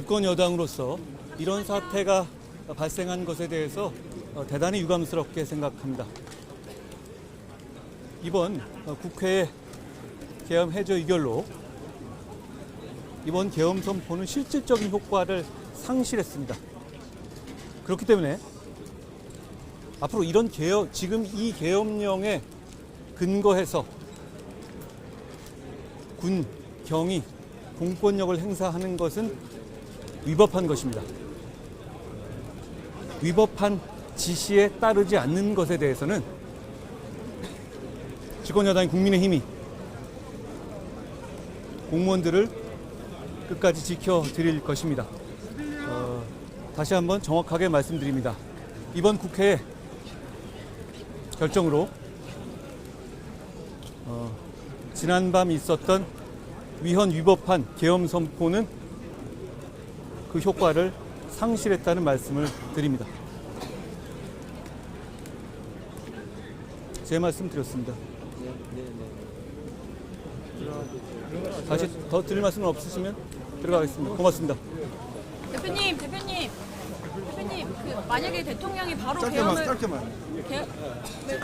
집권 여당으로서 이런 사태가 발생한 것에 대해서 어, 대단히 유감스럽게 생각합니다. 이번 어, 국회 계엄 해저 의결로 이번 계엄 선포는 실질적인 효과를 상실했습니다. 그렇기 때문에 앞으로 이런 계엄, 지금 이 계엄령에 근거해서 군, 경이 공권력을 행사하는 것은 위법한 것입니다. 위법한 지시에 따르지 않는 것에 대해서는 집권여당인 국민의힘이 공무원들을 끝까지 지켜드릴 것입니다. 어, 다시 한번 정확하게 말씀드립니다. 이번 국회 결정으로 어, 지난밤 있었던 위헌 위법한 계엄 선포는 그 효과를 상실했다는 말씀을 드립니다. 제 말씀 드렸습니다. 다시 더 드릴 말씀은 없으시면 들어가겠습니다. 고맙습니다. 대표님, 대표님, 대표님, 그 만약에 대통령이 바로 짧게만 계엄을 짧게만 개, 왜-